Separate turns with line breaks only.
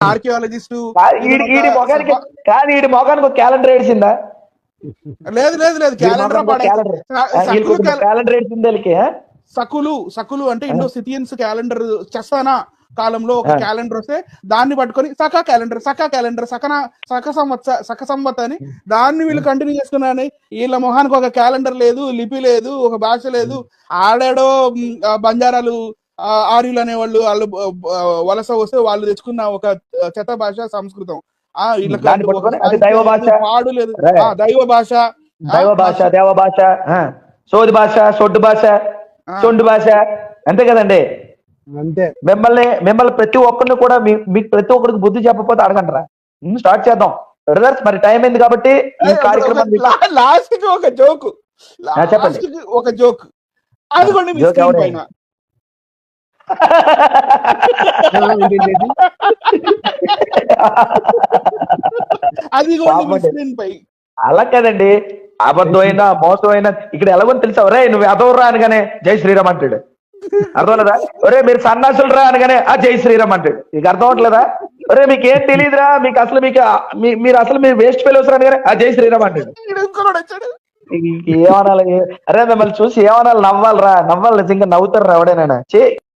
Archaeologist
మొఖానికి ఒక calendar ఏడిసిందా?
లేదు లేదు లేదు క్యాలెండర్
ఏడిసింది?
సకులు సకులు అంటే ఇండో సిటియన్స్ క్యాలెండర్ చస్తానా కాలంలో ఒక. క్యాలెండర్ వస్తే దాన్ని పట్టుకొని సకా క్యాలెండర్ సకా క్యాలెండర్ సకన సక సంవత్స సక సంవత్ అని దాన్ని వీళ్ళు కంటిన్యూ చేసుకున్నారని వీళ్ళ మొహానికి ఒక క్యాలెండర్ లేదు లిపి లేదు ఒక భాష లేదు. ఆడాడో బంజారాలు ఆర్యులు అనేవాళ్ళు వాళ్ళు వలస వస్తే వాళ్ళు తెచ్చుకున్న ఒక చెత్త భాష సంస్కృతం ఆ
అది దైవ
లేదు,
భాష.
పాడు లేదు
రే.
ఆ, దైవ భాష
దైవ భాష దేవ భాష ఆ. సోది భాష సొడ్డు భాష. సొండు భాష అంతే కదండి
అంతే
మిమ్మల్ని మిమ్మల్ని ప్రతి ఒక్కరిని కూడా మీకు ప్రతి ఒక్కరికి బుద్ధి చెప్పకపోతే అడగంటారా స్టార్ట్ చేద్దాం బ్రదర్స్ మరి టైం అయింది కాబట్టి ఈ కార్యక్రమం
లాస్ట్కి ఒక జోక్
చెప్పండి.
ఒక జోక్ అదిగోండి మీ పై.
అలా కదండి. అబద్ధం అయినా మోసం అయినా ఇక్కడ ఎలాగో తెలుసా. ఒరే నువ్వు ఎదవరా అనగానే జై శ్రీరామ్ అంటాడు. అర్థం లేదా ఒరే మీరు సన్నాసులు రా అనగానే ఆ జై శ్రీరామ్ అంటాడు. మీకు అర్థం అవట్లేదా ఒరే మీకు ఏం తెలియదురా మీకు అసలు మీకు మీరు అసలు మీరు వేస్ట్ ఫెలోస్ అనగానే ఆ జై శ్రీరామ్ అంటాడు. ఏమనాలి? అరే మిమ్మల్ని చూసి ఏమనాలి? నవ్వాలరా. నవ్వాలి నిజంగా నవ్వుతారు ఎవడైనా? చే